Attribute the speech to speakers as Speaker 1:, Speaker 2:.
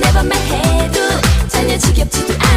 Speaker 1: never my head 전혀 지겹지도 않아